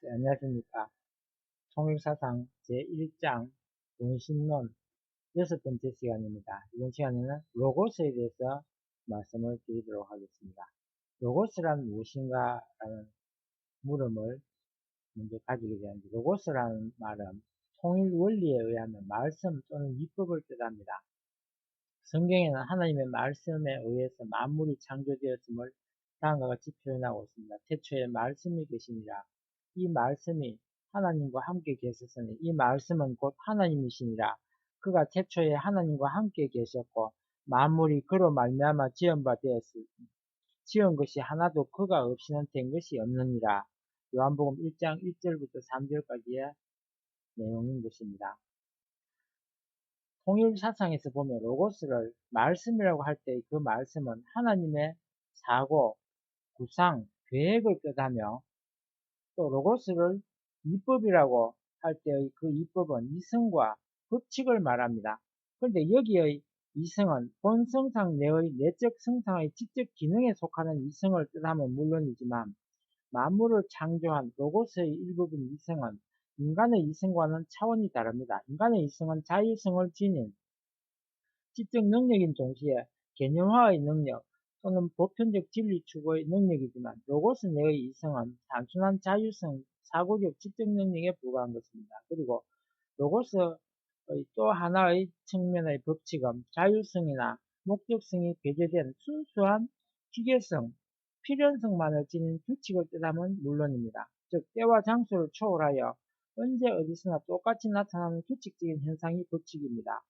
네, 안녕하십니까. 통일사상 제1장 본신론 여섯 번째 시간입니다. 이번 시간에는 로고스에 대해서 말씀을 드리도록 하겠습니다. 로고스란 무엇인가 라는 물음을 먼저 가지게 되는데 로고스라는 말은 통일 원리에 의하면 말씀 또는 위법을 뜻합니다. 성경에는 하나님의 말씀에 의해서 만물이 창조되었음을 다음과 같이 표현하고 있습니다. 태초에 말씀이 계시니라. 이 말씀이 하나님과 함께 계셨으니 이 말씀은 곧 하나님이시니라. 그가 태초에 하나님과 함께 계셨고 만물이 그로 말미암아 지은 바 되었으니 지은 것이 하나도 그가 없이는 된 것이 없느니라. 요한복음 1장 1절부터 3절까지의 내용인 것입니다. 통일 사상에서 보면 로고스를 말씀이라고 할 때 그 말씀은 하나님의 사고, 구상, 계획을 뜻하며 또 로고스를 이법이라고 할 때의 그 이법은 이성과 법칙을 말합니다. 그런데 여기의 이성은 본성상 내의 내적 성상의 지적 기능에 속하는 이성을 뜻하면 물론이지만 만물을 창조한 로고스의 일부분 이성은 인간의 이성과는 차원이 다릅니다. 인간의 이성은 자율성을 지닌 지적 능력인 동시에 개념화의 능력 또는 보편적 진리 추구의 능력이지만 로고스 내의 이성은 단순한 자율성, 사고적 지적 능력에 불과한 것입니다. 그리고 로고스의 또 하나의 측면의 법칙은 자율성이나 목적성이 배제된 순수한 기계성, 필연성만을 지닌 규칙을 뜻하면 물론입니다. 즉 때와 장소를 초월하여 언제 어디서나 똑같이 나타나는 규칙적인 현상이 법칙입니다.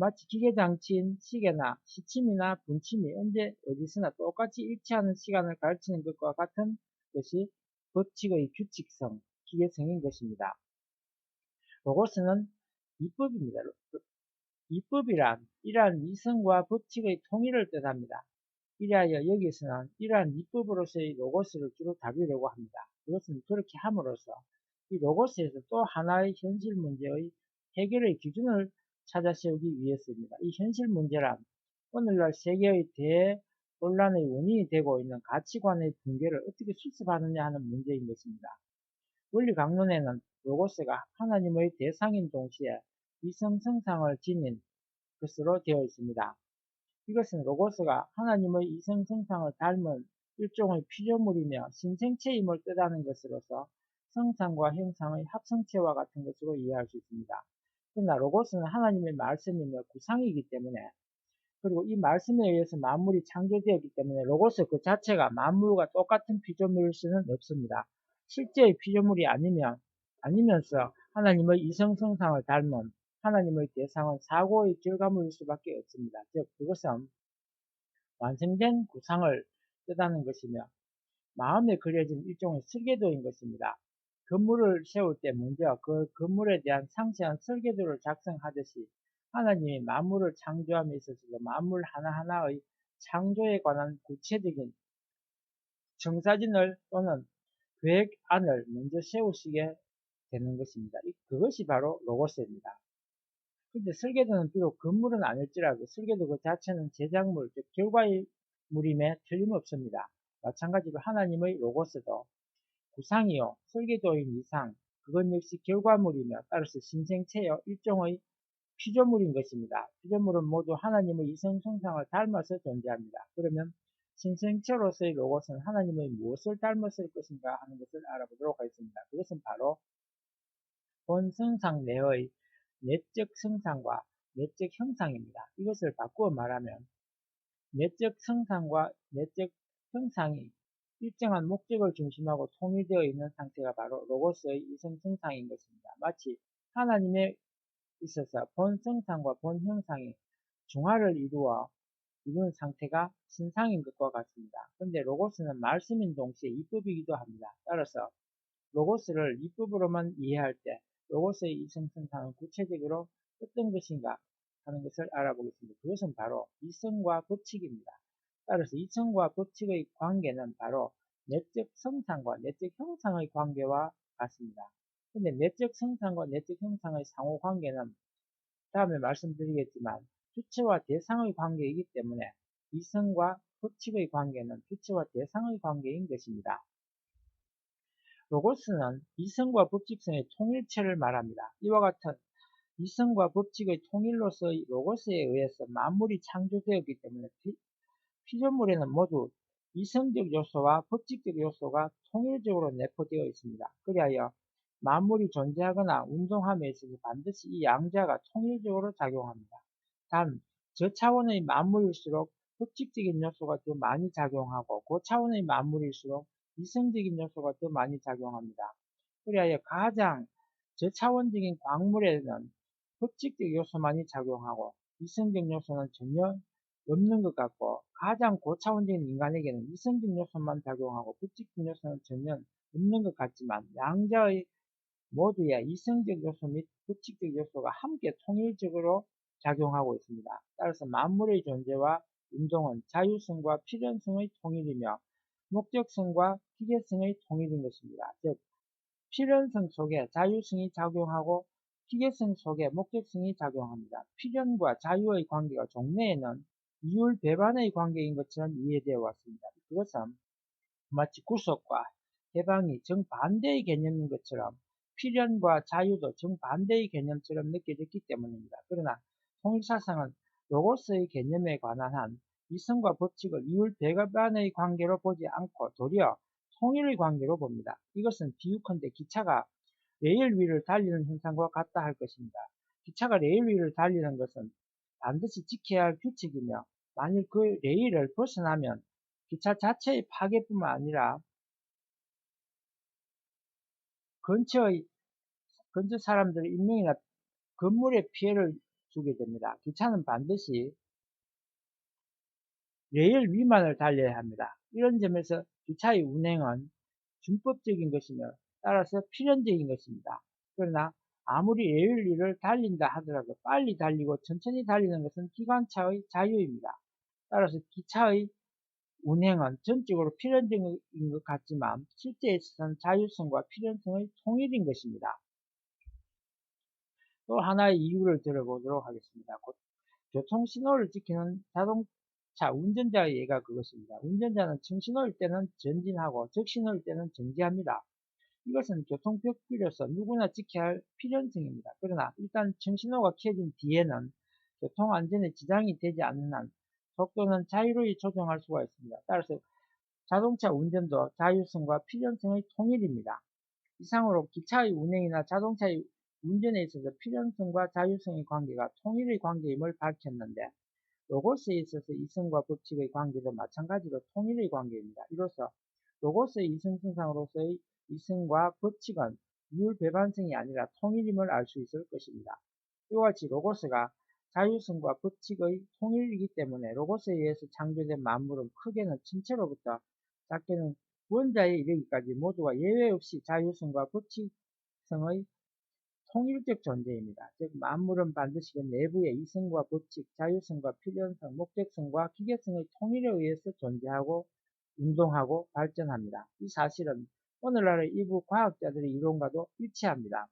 마치 기계장치인 시계나 시침이나 분침이 언제 어디서나 똑같이 일치하는 시간을 가르치는 것과 같은 것이 법칙의 규칙성, 기계성인 것입니다. 로고스는 이법입니다. 이법이란 이러한 이성과 법칙의 통일을 뜻합니다. 이래하여 여기서는 이러한 이법으로서의 로고스를 주로 다루려고 합니다. 그것은 그렇게 함으로써 이 로고스에서 또 하나의 현실 문제의 해결의 기준을 찾아 세우기 위해서입니다. 이 현실 문제란 오늘날 세계의 대혼란의 원인이 되고 있는 가치관의 붕괴를 어떻게 수습하느냐 하는 문제인 것입니다. 원리 강론에는 로고스가 하나님의 대상인 동시에 이성성상을 지닌 것으로 되어 있습니다. 이것은 로고스가 하나님의 이성성상을 닮은 일종의 피조물이며 신생체임을 뜻하는 것으로서 성상과 형상의 합성체와 같은 것으로 이해할 수 있습니다. 그러나 로고스는 하나님의 말씀이며 구상이기 때문에 그리고 이 말씀에 의해서 만물이 창조되었기 때문에 로고스 그 자체가 만물과 똑같은 피조물일 수는 없습니다. 실제의 피조물이 아니면 아니면서 하나님의 이성성상을 닮은 하나님의 대상은 사고의 결과물일 수밖에 없습니다. 즉 그것은 완성된 구상을 뜻하는 것이며 마음에 그려진 일종의 설계도인 것입니다. 건물을 세울 때 먼저 그 건물에 대한 상세한 설계도를 작성하듯이 하나님이 만물을 창조함에 있어서도 만물 하나하나의 창조에 관한 구체적인 정사진을 또는 계획안을 먼저 세우시게 되는 것입니다. 그것이 바로 로고스입니다. 근데 설계도는 비록 건물은 아닐지라도 설계도 그 자체는 제작물, 즉 결과물임에 틀림없습니다. 마찬가지로 하나님의 로고스도 구상이요 설계도인 이상 그것 역시 결과물이며 따라서 신생체여 일종의 피조물인 것입니다. 피조물은 모두 하나님의 이성성상을 닮아서 존재합니다. 그러면 신생체로서의 로고스는 하나님의 무엇을 닮았을 것인가 하는 것을 알아보도록 하겠습니다. 그것은 바로 본성상 내의 내적 성상과 내적 형상입니다. 이것을 바꾸어 말하면 내적 성상과 내적 형상이 일정한 목적을 중심하고 통일되어 있는 상태가 바로 로고스의 이성성상인 것입니다. 마치 하나님에 있어서 본성상과 본형상이 중화를 이루어 이루는 상태가 신상인 것과 같습니다. 그런데 로고스는 말씀인 동시에 이법이기도 합니다. 따라서 로고스를 이법으로만 이해할 때 로고스의 이성성상은 구체적으로 어떤 것인가 하는 것을 알아보겠습니다. 그것은 바로 이성과 법칙입니다. 따라서 이성과 법칙의 관계는 바로 내적 성상과 내적 형상의 관계와 같습니다. 근데 내적 성상과 내적 형상의 상호 관계는 다음에 말씀드리겠지만 주체와 대상의 관계이기 때문에 이성과 법칙의 관계는 주체와 대상의 관계인 것입니다. 로고스는 이성과 법칙성의 통일체를 말합니다. 이와 같은 이성과 법칙의 통일로서의 로고스에 의해서 만물이 창조되었기 때문에 피, 피조물에는 모두 이성적 요소와 법칙적 요소가 통일적으로 내포되어 있습니다. 그리하여 만물이 존재하거나 운동함에 있어서 반드시 이 양자가 통일적으로 작용합니다. 단, 저 차원의 만물일수록 법칙적인 요소가 더 많이 작용하고 고 차원의 만물일수록 이성적인 요소가 더 많이 작용합니다. 그리하여 가장 저차원적인 광물에는 법칙적 요소만이 작용하고 이성적 요소는 전혀 없는 것 같고 가장 고차원적인 인간에게는 이성적 요소만 작용하고 법칙적 요소는 전혀 없는 것 같지만 양자의 모두의 이성적 요소 및 법칙적 요소가 함께 통일적으로 작용하고 있습니다. 따라서 만물의 존재와 운동은 자유성과 필연성의 통일이며 목적성과 기계성의 통일인 것입니다. 즉, 필연성 속에 자유성이 작용하고 기계성 속에 목적성이 작용합니다. 필연과 자유의 관계가 종래에는 이율 배반의 관계인 것처럼 이해되어 왔습니다. 그것은 마치 구속과 해방이 정반대의 개념인 것처럼 필연과 자유도 정반대의 개념처럼 느껴졌기 때문입니다. 그러나 통일사상은 로고스의 개념에 관한 한 이성과 법칙을 이율 배반의 관계로 보지 않고 도리어 통일의 관계로 봅니다. 이것은 비유컨대 기차가 레일 위를 달리는 현상과 같다 할 것입니다. 기차가 레일 위를 달리는 것은 반드시 지켜야 할 규칙이며 만일 그 레일을 벗어나면 기차 자체의 파괴뿐만 아니라 근처의 근처 사람들의 인명이나 건물에 피해를 주게 됩니다. 기차는 반드시 레일 위만을 달려야 합니다. 이런 점에서 기차의 운행은 준법적인 것이며 따라서 필연적인 것입니다. 그러나 아무리 위를 달린다 하더라도 빨리 달리고 천천히 달리는 것은 기관차의 자유입니다. 따라서 기차의 운행은 전적으로 필연적인 것 같지만 실제에 있어서는 자율성과 필연성의 통일인 것입니다. 또 하나의 이유를 들어보도록 하겠습니다. 교통신호를 지키는 자동차 운전자의 예가 그것입니다. 운전자는 청신호일 때는 전진하고 적신호일 때는 정지합니다. 이것은 교통법규로서 누구나 지켜야 할 필연성입니다. 그러나 일단 청신호가 켜진 뒤에는 교통안전에 지장이 되지 않는 한 속도는 자유로이 조정할 수가 있습니다. 따라서 자동차 운전도 자율성과 필연성의 통일입니다. 이상으로 기차의 운행이나 자동차의 운전에 있어서 필연성과 자율성의 관계가 통일의 관계임을 밝혔는데 로고스에 있어서 이성과 법칙의 관계도 마찬가지로 통일의 관계입니다. 이로써 로고스의 이성성상으로서의 이성과 법칙은 이율 배반성이 아니라 통일임을 알 수 있을 것입니다. 이와 같이 로고스가 자율성과 법칙의 통일이기 때문에 로고스에 의해서 창조된 만물은 크게는 천체로부터 작게는 원자에 이르기까지 모두가 예외 없이 자율성과 법칙성의 통일적 존재입니다. 즉 만물은 반드시 그 내부의 이성과 법칙, 자율성과 필연성, 목적성과 기계성의 통일에 의해서 존재하고 운동하고 발전합니다. 이 사실은 오늘날의 일부 과학자들의 이론과도 일치합니다.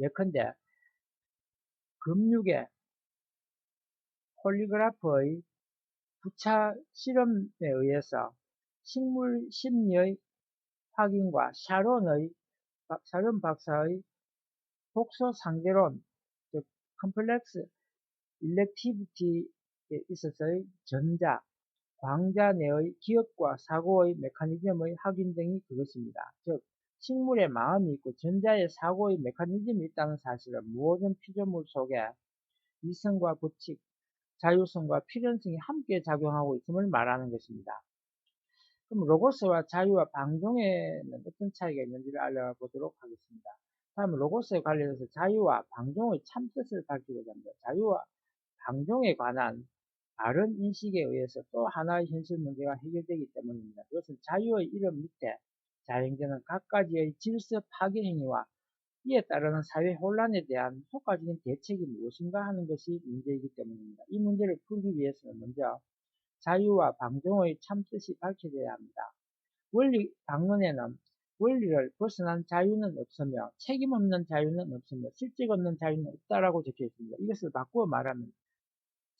예컨대 금육의 폴리그라프의 부차 실험에 의해서 식물 심리의 확인과 샤론의 샤론 박사의 독소 상대론, 즉 컴플렉스 일렉티비티에 있어서의 전자, 광자 내의 기억과 사고의 메커니즘의 확인 등이 그것입니다. 즉 식물의 마음이 있고 전자의 사고의 메커니즘이 있다는 사실은 모든 피조물 속에 이성과 법칙, 자유성과 필연성이 함께 작용하고 있음을 말하는 것입니다. 그럼 로고스와 자유와 방종에는 어떤 차이가 있는지를 알아보도록 하겠습니다. 다음 로고스에 관련해서 자유와 방종의 참뜻을 밝히고자 합니다. 자유와 방종에 관한 다른 인식에 의해서 또 하나의 현실 문제가 해결되기 때문입니다. 그것은 자유의 이름 밑에 자행되는 각가지의 질서 파괴 행위와 이에 따르는 사회 혼란에 대한 효과적인 대책이 무엇인가 하는 것이 문제이기 때문입니다. 이 문제를 풀기 위해서는 먼저 자유와 방종의 참뜻이 밝혀져야 합니다. 원리 방론에는 원리를 벗어난 자유는 없으며 책임 없는 자유는 없으며 실직 없는 자유는 없다라고 적혀 있습니다. 이것을 바꾸어 말하면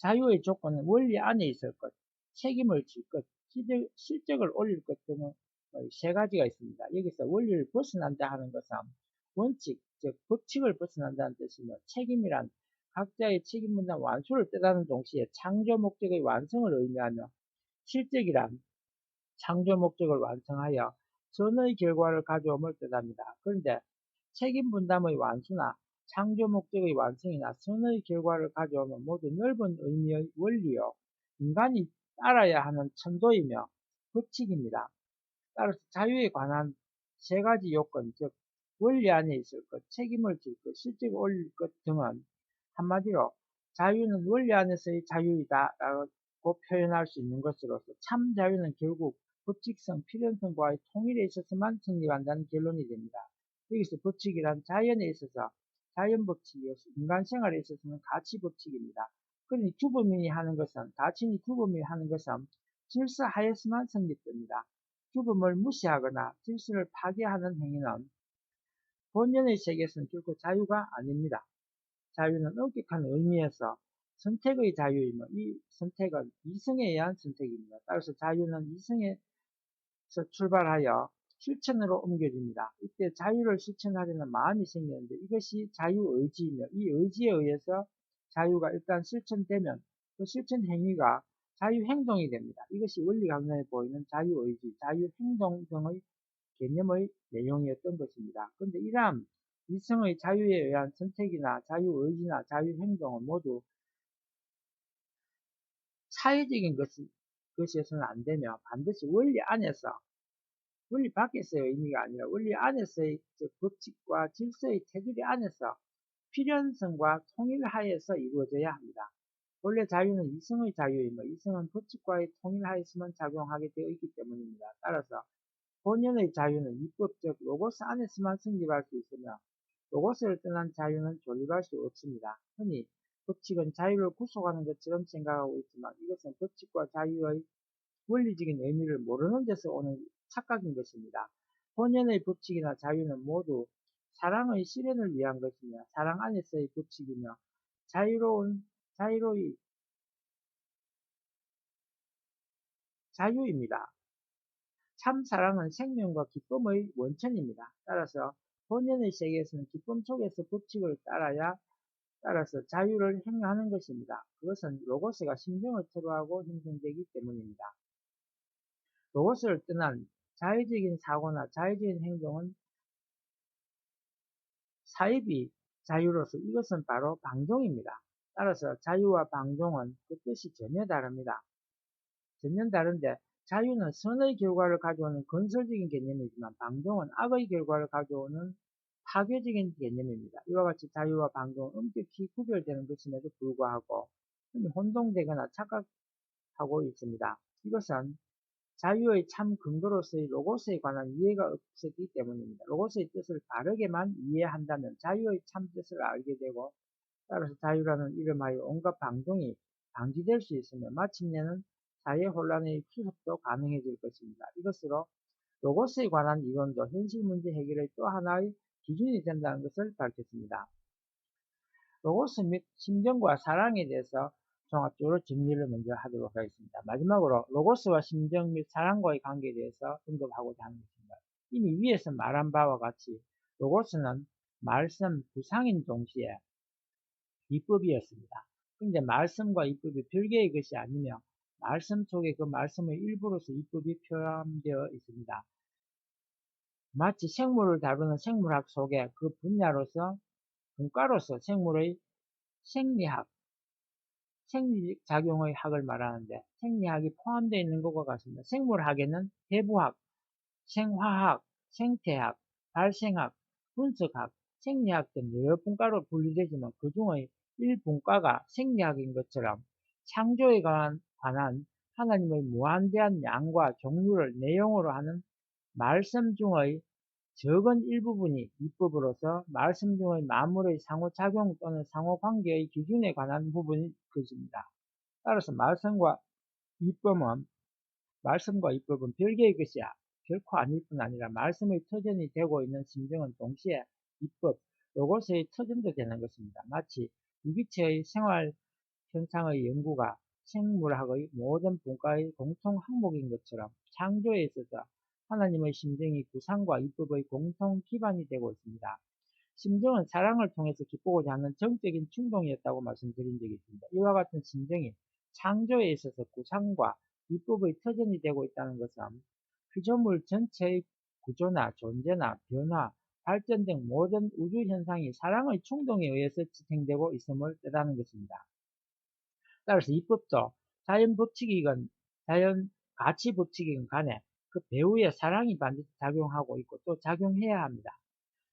자유의 조건은 원리 안에 있을 것, 책임을 질 것, 실적, 을 올릴 것 등을 세 가지가 있습니다. 여기서 원리를 벗어난다 하는 것은 원칙, 즉 법칙을 벗어난다는 뜻이며 책임이란 각자의 책임 분담 완수를 뜻하는 동시에 창조 목적의 완성을 의미하며 실적이란 창조 목적을 완성하여 선의 결과를 가져옴을 뜻합니다. 그런데 책임 분담의 완수나 창조 목적의 완성이나 선의 결과를 가져오면 모두 넓은 의미의 원리요. 인간이 따라야 하는 천도이며 법칙입니다. 따라서 자유에 관한 세 가지 요건, 즉 원리 안에 있을 것, 책임을 질 것, 실적을 올릴 것 등은 한마디로 자유는 원리 안에서의 자유이다라고 표현할 수 있는 것으로서 참 자유는 결국 법칙성, 필연성과의 통일에 있어서만 성립한다는 결론이 됩니다. 여기서 법칙이란 자연에 있어서 자연 법칙이어서 인간 생활에 있어서는 가치 법칙입니다. 그러니 규범인이 하는 것은 가치인이 규범인이 하는 것은 질서 하에서만 성립됩니다. 규범을 무시하거나 질서를 파괴하는 행위는 본연의 세계에서는 결코 자유가 아닙니다. 자유는 엄격한 의미에서 선택의 자유이며 이 선택은 이성에 의한 선택입니다. 따라서 자유는 이성에서 출발하여 실천으로 옮겨집니다. 이때 자유를 실천하려는 마음이 생기는데 이것이 자유의지이며 이 의지에 의해서 자유가 일단 실천되면 그 실천 행위가 자유행동이 됩니다. 이것이 원리 강론에 보이는 자유의지, 자유행동 등의 개념의 내용이었던 것입니다. 그런데 이러한 이성의 자유에 의한 선택이나 자유의지나 자유행동은 모두 사회적인 것이, 것이어서는 안 되며 반드시 원리 안에서 원리 밖에서의 의미가 아니라 원리 안에서의 법칙과 질서의 테두리 안에서 필연성과 통일하에서 이루어져야 합니다. 원래 자유는 이성의 자유이며 이성은 법칙과의 통일하에서만 작용하게 되어 있기 때문입니다. 따라서 본연의 자유는 입법적 로고스 안에서만 성립할 수 있으며 로고스를 떠난 자유는 존립할 수 없습니다. 흔히 법칙은 자유를 구속하는 것처럼 생각하고 있지만 이것은 법칙과 자유의 원리적인 의미를 모르는 데서 오는 착각인 것입니다. 본연의 법칙이나 자유는 모두 사랑의 실현을 위한 것이며 사랑 안에서의 법칙이며 자유로운 자유로이 자유입니다. 참 사랑은 생명과 기쁨의 원천입니다. 따라서 본연의 세계에서는 기쁨 속에서 법칙을 따라야 따라서 자유를 행하는 것입니다. 그것은 로고스가 심정을 토로하고 형성되기 때문입니다. 로고스를 떠난 자의적인 사고나 자의적인 행동은 사입이 자유로서 이것은 바로 방종입니다. 따라서 자유와 방종은 그 뜻이 전혀 다릅니다. 전혀 다른데 자유는 선의 결과를 가져오는 건설적인 개념이지만 방종은 악의 결과를 가져오는 파괴적인 개념입니다. 이와 같이 자유와 방종은 엄격히 구별되는 것임에도 불구하고 혼동되거나 착각하고 있습니다. 이것은 자유의 참 근거로서의 로고스에 관한 이해가 없었기 때문입니다. 로고스의 뜻을 바르게만 이해한다면 자유의 참 뜻을 알게 되고 따라서 자유라는 이름하여 온갖 방종이 방지될 수 있으며 마침내는 사회 혼란의 수습도 가능해질 것입니다. 이것으로 로고스에 관한 이론도 현실 문제 해결의 또 하나의 기준이 된다는 것을 밝혔습니다. 로고스 및 심정과 사랑에 대해서 종합적으로 정리를 먼저 하도록 하겠습니다. 마지막으로 로고스와 심정 및 사랑과의 관계에 대해서 언급하고자 하는 것입니다. 이미 위에서 말한 바와 같이 로고스는 말씀, 구상인 동시에 입법이었습니다. 그런데 말씀과 입법이 별개의 것이 아니며 말씀 속에 그 말씀의 일부로서 입법이 표현되어 있습니다. 마치 생물을 다루는 생물학 속에 그 분야로서 분과로서 생물의 생리학, 생리작용의 학을 말하는데 생리학이 포함되어 있는 것과 같습니다. 생물학에는 대부학, 생화학, 생태학, 발생학, 분석학, 생리학 등 여러 분과로 분류되지만 그 중의 1분과가 생리학인 것처럼 창조에 관한 하나님의 무한대한 양과 종류를 내용으로 하는 말씀 중의 적은 일부분이 입법으로서 말씀 중의 만물의 상호작용 또는 상호관계의 기준에 관한 부분이 것입니다. 따라서 말씀과 입법은 말씀과 입법은 별개의 것이야 결코 아닐 뿐 아니라 말씀의 터전이 되고 있는 심정은 동시에 입법, 로고스의 터전도 되는 것입니다. 마치 유기체의 생활 현상의 연구가 생물학의 모든 분과의 공통 항목인 것처럼 창조에 있어서 하나님의 심정이 구상과 입법의 공통 기반이 되고 있습니다. 심정은 사랑을 통해서 기쁘고자 하는 정적인 충동이었다고 말씀드린 적이 있습니다. 이와 같은 심정이 창조에 있어서 구상과 입법의 터전이 되고 있다는 것은 피조물 전체의 구조나 존재나 변화, 발전 등 모든 우주 현상이 사랑의 충동에 의해서 지탱되고 있음을 뜻하는 것입니다. 따라서 입법도 자연 법칙이건 자연 가치 법칙이건 간에 그 배후에 사랑이 반드시 작용하고 있고 또 작용해야 합니다.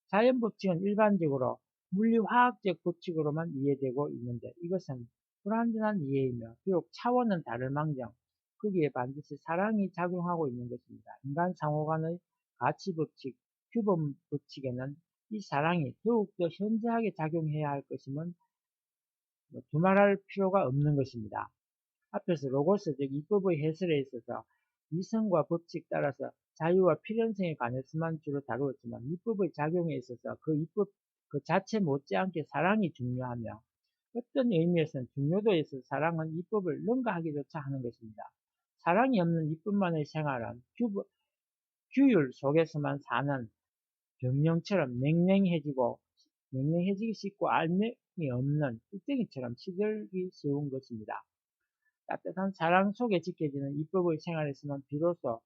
자연 법칙은 일반적으로 물리화학적 법칙으로만 이해되고 있는데 이것은 불완전한 이해이며 비록 차원은 다를 망정 거기에 반드시 사랑이 작용하고 있는 것입니다. 인간 상호 간의 가치 법칙, 규범 법칙에는 이 사랑이 더욱더 현저하게 작용해야 할 것임은 뭐 두말할 필요가 없는 것입니다. 앞에서 로고스 즉 입법의 해설에 있어서 이성과 법칙 따라서 자유와 필연성에 관해서만 주로 다루었지만 입법의 작용에 있어서 그 입법 그 자체 못지않게 사랑이 중요하며 어떤 의미에서는 중요도에 서 사랑은 입법을 능가하기조차 하는 것입니다. 사랑이 없는 입법만의 생활은 규, 규율 속에서만 사는 병령처럼 냉랭해지고 냉랭해지기 쉽고 알맹이 없는 뚝쟁이처럼 시들기 쉬운 것입니다. 따뜻한 사랑 속에 지켜지는 입법의 생활에서만 비로소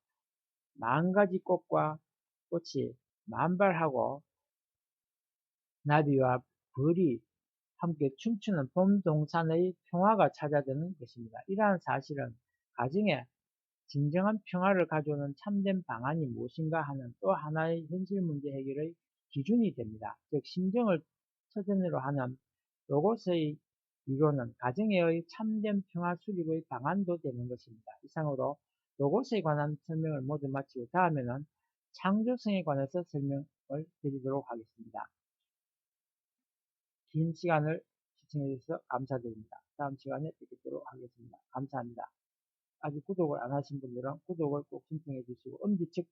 만 가지 꽃과 꽃이 만발하고 나비와 벌이 함께 춤추는 봄 동산의 평화가 찾아드는 것입니다. 이러한 사실은 가정에 진정한 평화를 가져오는 참된 방안이 무엇인가 하는 또 하나의 현실 문제 해결의 기준이 됩니다. 즉 심정을 터전으로 하는 로고스의 이론은 가정의 참된 평화 수립의 방안도 되는 것입니다. 이상으로 로고스에 관한 설명을 모두 마치고 다음에는 창조성에 관해서 설명을 드리도록 하겠습니다. 긴 시간을 시청해 주셔서 감사드립니다. 다음 시간에 뵙도록 하겠습니다. 감사합니다. 아직 구독을 안 하신 분들은 구독을 꼭 신청해 주시고 엄지척